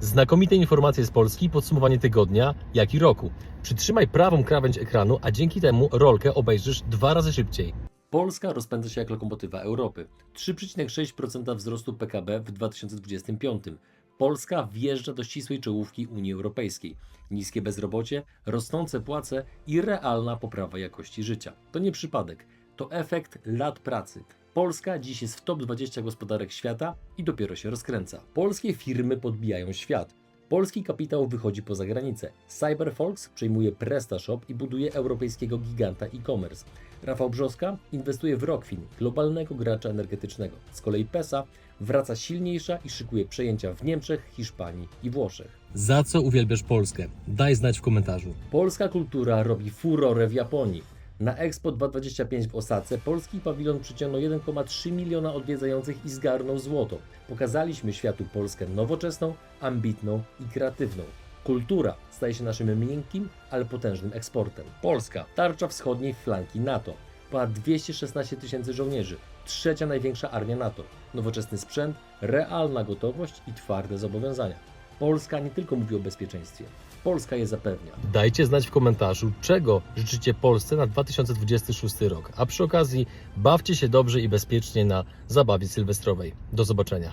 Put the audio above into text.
Znakomite informacje z Polski, podsumowanie tygodnia, jak i roku. Przytrzymaj prawą krawędź ekranu, a dzięki temu rolkę obejrzysz dwa razy szybciej. Polska rozpędza się jak lokomotywa Europy. 3,6% wzrostu PKB w 2025. Polska wjeżdża do ścisłej czołówki Unii Europejskiej. Niskie bezrobocie, rosnące płace i realna poprawa jakości życia. To nie przypadek, to efekt lat pracy. Polska dziś jest w top 20 gospodarek świata i dopiero się rozkręca. Polskie firmy podbijają świat. Polski kapitał wychodzi poza granicę. Cyberfolks przejmuje PrestaShop i buduje europejskiego giganta e-commerce. Rafał Brzoska inwestuje w Rockfin, globalnego gracza energetycznego. Z kolei PESA wraca silniejsza i szykuje przejęcia w Niemczech, Hiszpanii i Włoszech. Za co uwielbiasz Polskę? Daj znać w komentarzu. Polska kultura robi furorę w Japonii. Na Expo 2025 w Osace polski pawilon przyciągnął 1,3 miliona odwiedzających i zgarnął złoto. Pokazaliśmy światu Polskę nowoczesną, ambitną i kreatywną. Kultura staje się naszym miękkim, ale potężnym eksportem. Polska, tarcza wschodniej flanki NATO. Ponad 216 tysięcy żołnierzy, trzecia największa armia NATO. Nowoczesny sprzęt, realna gotowość i twarde zobowiązania. Polska nie tylko mówi o bezpieczeństwie. Polska je zapewnia. Dajcie znać w komentarzu, czego życzycie Polsce na 2026 rok. A przy okazji bawcie się dobrze i bezpiecznie na zabawie sylwestrowej. Do zobaczenia.